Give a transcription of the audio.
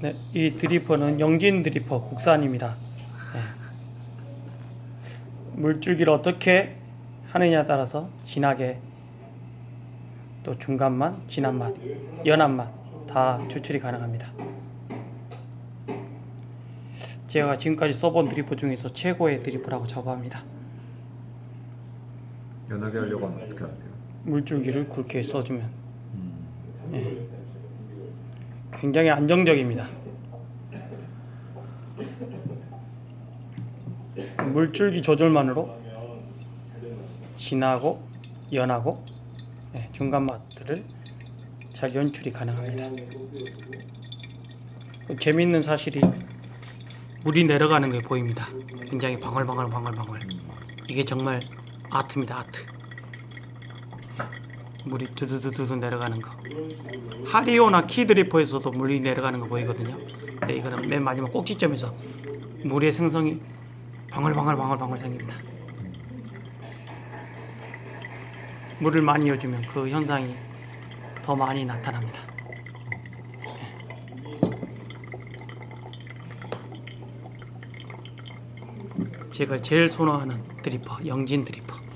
네, 이 드리퍼는 영진 드리퍼 국산입니다. 네. 물줄기를 어떻게 하느냐에 따라서 진하게 또 중간 맛, 진한 맛, 연한 맛 다 추출이 가능합니다. 제가 지금까지 써본 드리퍼 중에서 최고의 드리퍼라고 자부합니다. 연하게 하려고 하면 어떻게 할게요? 물줄기를 굵게 써주면 예. 굉장히 안정적입니다. 물줄기 조절만으로 진하고 연하고 예, 중간 맛들을 잘 연출이 가능합니다. 그 재미있는 사실이 물이 내려가는 게 보입니다. 굉장히 방울방울 방울방울. 이게 정말 아트입니다. 아트. 물이 두두두두 내려가는 거. 하리오나 키드리퍼에서도 물이 내려가는 거 보이거든요. 근데 이거는 맨 마지막 꼭지점에서 물의 생성이 방울방울방울방울 생깁니다. 물을 많이 넣어주면 그 현상이 더 많이 나타납니다. 제가 제일 선호하는 드리퍼, 영진 드리퍼.